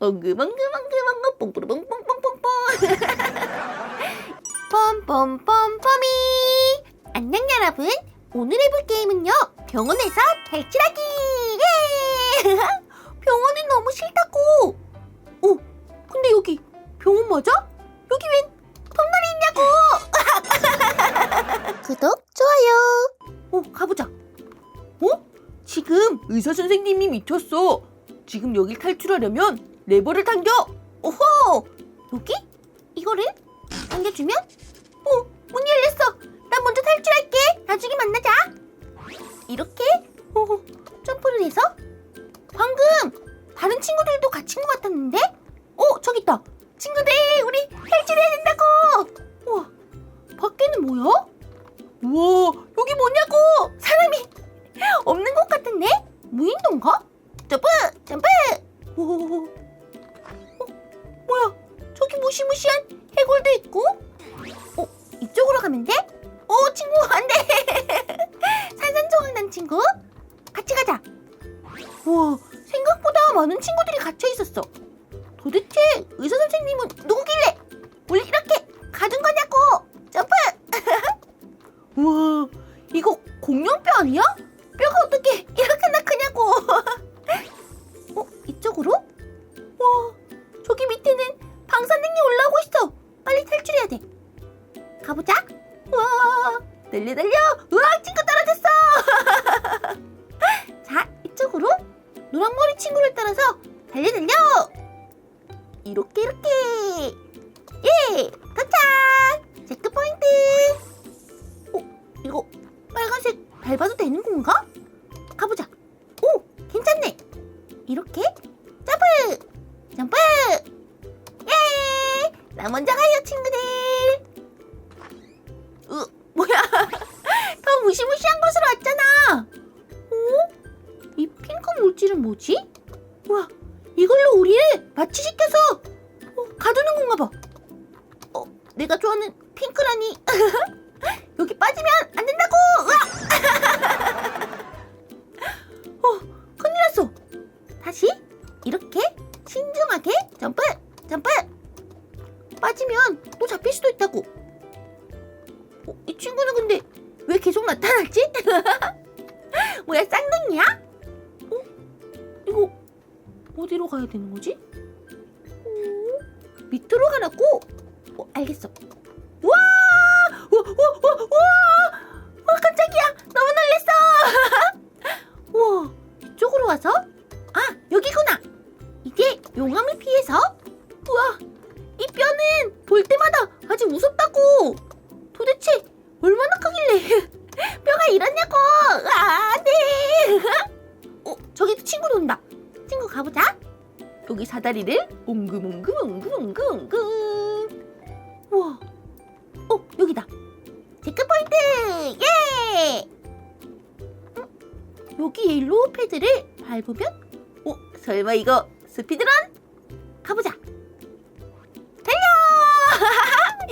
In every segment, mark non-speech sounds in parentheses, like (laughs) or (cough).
엉금엉금엉금엉금 뽕뿌르뽕뽕뽕뽕뽕. 뻔뻔뻔뻔이. (laughs) 안녕 여러분. 오늘 해볼 게임은요 병원에서 탈출하기. 예! (laughs) 병원은 너무 싫다고. 오 근데 여기 병원 맞아? 여기 웬 톱날이 있냐고. (laughs) 구독 좋아요. 오 가보자. 어? 지금 의사 선생님이 미쳤어. 지금 여길 탈출하려면 레버를 당겨 오호 여기? 이거를 당겨주면 우와, 생각보다 많은 친구들이 갇혀 있었어. 도대체 의사 선생님은 누구길래 우리 이렇게 가둔 거냐고! 점프! (laughs) 우와, 이거 공룡뼈 아니야? 뼈가 어떻게 이렇게 나 크냐고! (laughs) 어, 이쪽으로? 와, 저기 밑에는 방사능이 올라오고 있어! 빨리 탈출해야 돼! 가보자. 우와, 달려 달려. মুচি 어디로 가야 되는 거지? 어? 밑으로 가라고? 어, 알겠어. 와! 와! 와! 와! 와! 와 깜짝이야! 너무 놀랬어! (laughs) 우와 이쪽으로 와서 아 여기구나. 이게 용암을 피해서 여기 사다리를 옹금옹금 옹금옹금 옹금. 우와. 어, 여기다. 체크 포인트. 예. 응? 여기 옐로우 패드를 밟으면 어, 설마 이거 스피드런? 가보자. 달려!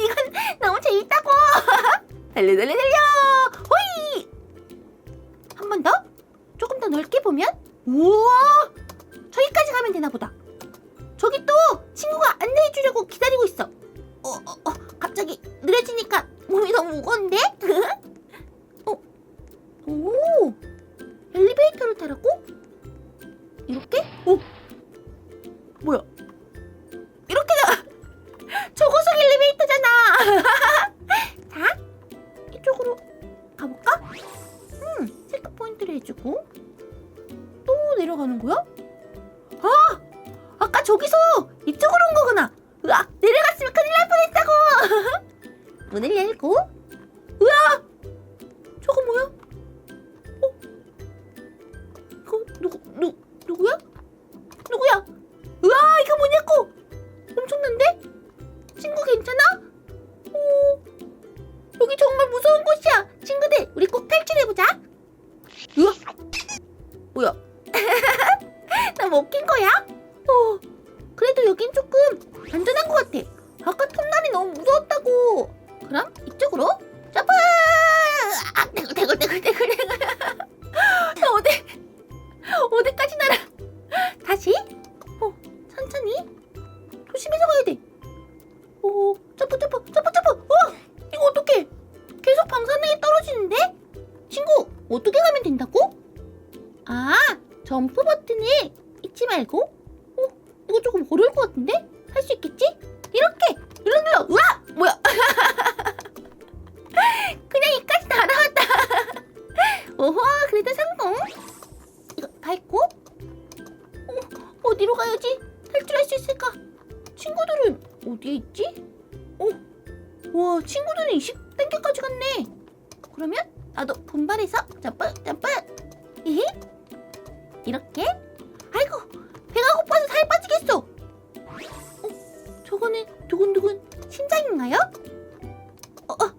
(laughs) 이건 너무 재밌다고! (laughs) 달려 달려 달려! 호이! 한 번 더? 조금 더 넓게 보면? 우와! 저기까지 가면 되나 보다. 저기 또 친구가 안내해 주려고 기다리고 있어. 어, 어, 어, 갑자기 느려지니까 몸이 너무 무거운데? (laughs) 어, 오! 엘리베이터를 타라고? 이렇게? 오! 뭐야? 이렇게 나 초고속 엘리베이터잖아. (laughs) 자, 이쪽으로 가볼까? 음, 체크 포인트를 해주고 또 내려가는 거야? 저기서 이쪽으로 온 거구나. 으악, 내려갔으면 큰일 날 뻔했다고. (laughs) 문을 열고, 점프 버튼을 잊지 말고. 이렇게? 아이고 배가 고파서 살 빠지겠어. 어, 저거는 두근두근 심장인가요? 어, 어,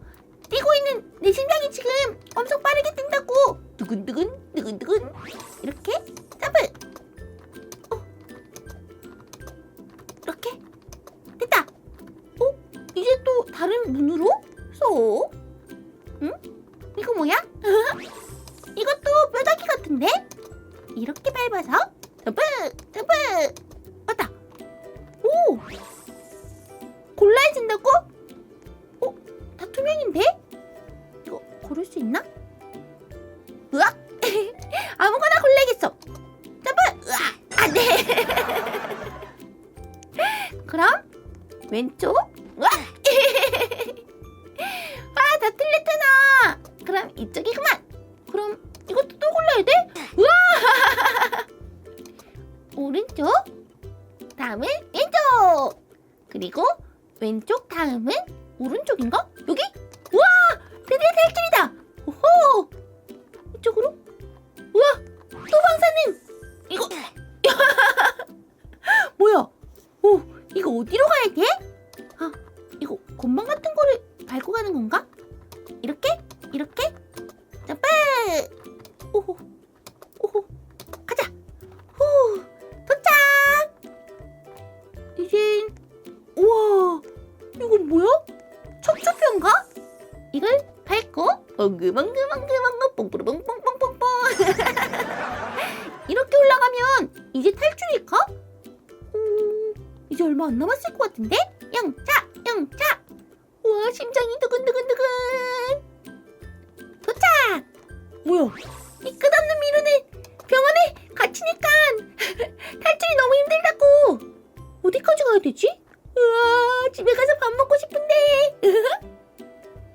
뛰고 있는 내 심장이 지금 엄청 빠르게 뛴다고. 두근두근 두근두근 이렇게 점프. 어, 이렇게 됐다. 어, 이제 또 다른 문으로 골라야 된다고? 어, 다 투명인데? 이거 고를 수 있나? 으악! (laughs) 아무거나 골라야겠어. 점프! 으악! 안 돼! (laughs) 그럼 왼쪽? 엉금엉금엉금엉금 뽕뿌르뽕뽕뽕뽕뽕 이렇게 올라가면 이제 탈출일까? 음, 이제 얼마 안 남았을 것 같은데? 영차! 영차! 우와 심장이 두근두근두근 도착! 뭐야 이 끝없는 미루는 병원에 갇히니까 탈출이 너무 힘들다고 어디까지 가야 되지? 우와 집에 가서 밥 먹고 싶은데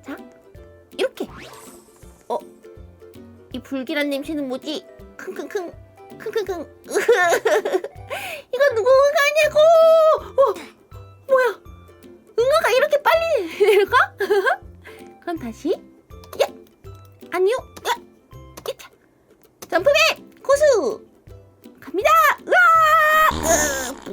자 이 불길한 냄새는 뭐지? 킁킁킁 킁킁킁 (laughs) 이거 누구 응아냐고 어, 뭐야 응아가 이렇게 빨리 내려가? (laughs) 그럼 다시 야 아니요 야 이차 점프맨 고수 갑니다 으아. (laughs)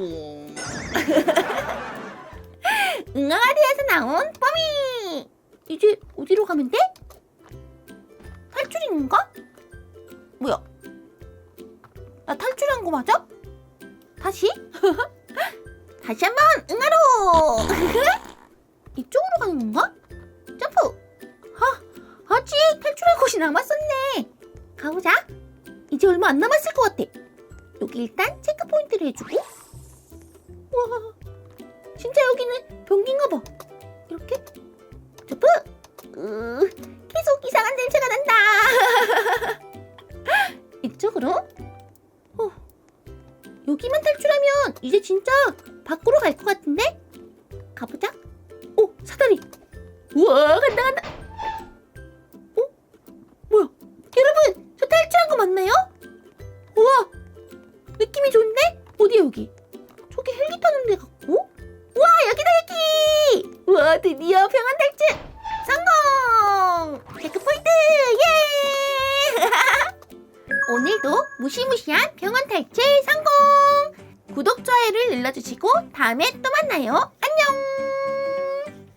응아가 되어서 나온 뽀미 이제 어디로 가면 돼? 건가? 뭐야? 나 탈출한 거 맞아? 다시? (laughs) 다시 한 번 응하로! (laughs) 이쪽으로 가는 건가? 점프! 아, 아직 탈출할 곳이 남았었네! 가보자! 이제 얼마 안 남았을 것 같아! 여기 일단 체크 포인트를 해주고! 와! 진짜 여기는 변기인가 봐! 이렇게? 점프 으, 계속 이상한 냄새가 난다 (laughs) 이쪽으로 어, 여기만 탈출하면 이제 진짜 밖으로 갈 것 같은데? 가보자. 오, 사다리. 우와, 간다, 간다. 어? 뭐야? 여러분, 저 탈출한 거 맞나요? 우와, 느낌이 좋은데? 어디야, 여기? 저기 헬기 타는 데 같고? 우와, 여기다, 여기! 우와, 드디어 병원 탈출! 무시무시한 병원 탈출 성공! 구독, 좋아요를 눌러주시고 다음에 또 만나요.